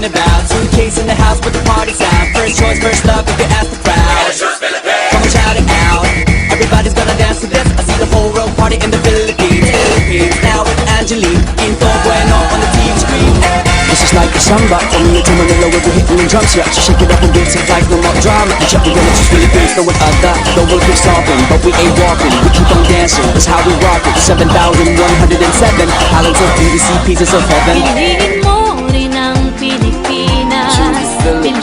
Suitcase in the house with the party's out. First choice, first love, if you ask the crowd. Come on, shout it out. Everybody's gonna dance to this. I see the whole world party in the Philippines. Philippines. Now with Angelique, Quinto Bueno on the TV screen. This is like a samba Coming into Manila with the hitting the drums Yeah, so shake it up and dance it like no more drama You check, we're gonna choose Philippines, no one other The world keeps talking, but we ain't walking We keep on dancing, that's how we rock it 7,107 Islands of beauty, see pieces of heaven Mình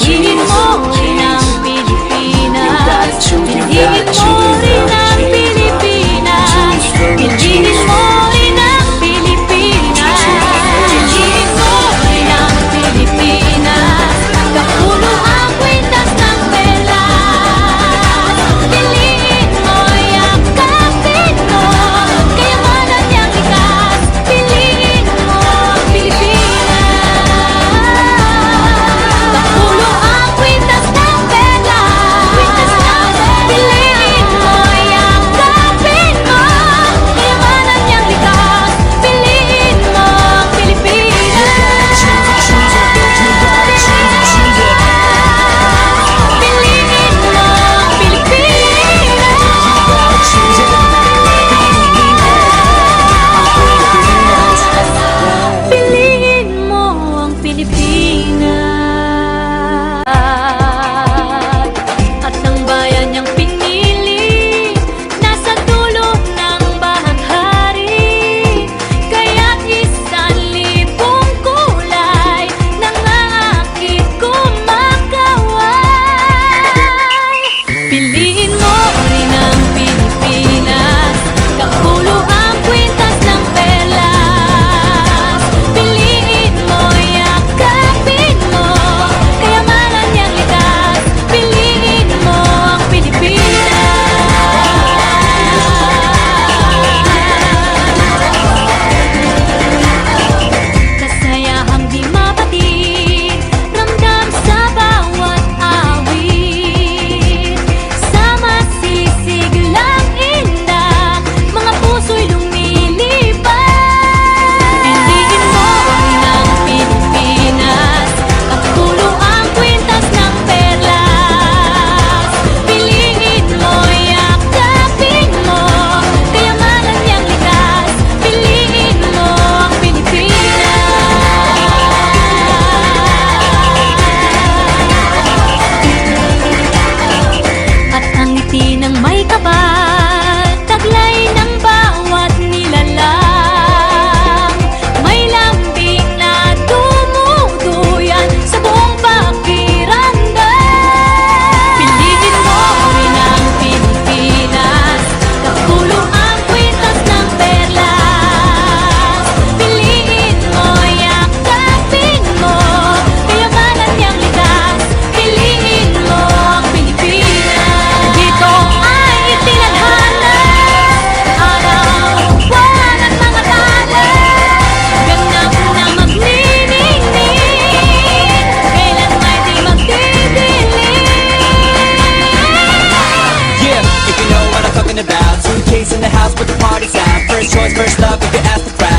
the house with the party's out. First choice, first love, if you ask the crowd.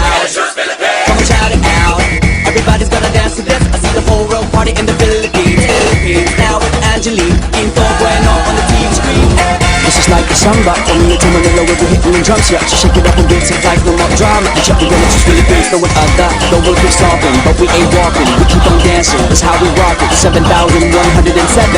Come on, shout it out. Everybody's gonna dance to this. I see the whole world party in the Philippines. Philippines. Now with Angelique, Quinto Bueno on the TV screen. This is like a samba Coming into Manila with the hitting the drums Yeah, so shake it up and dance it like no more drama You check, we're gonna choose Philippines, no one other The world keeps talking, but we ain't walking We keep on dancing, that's how we rock it 7,107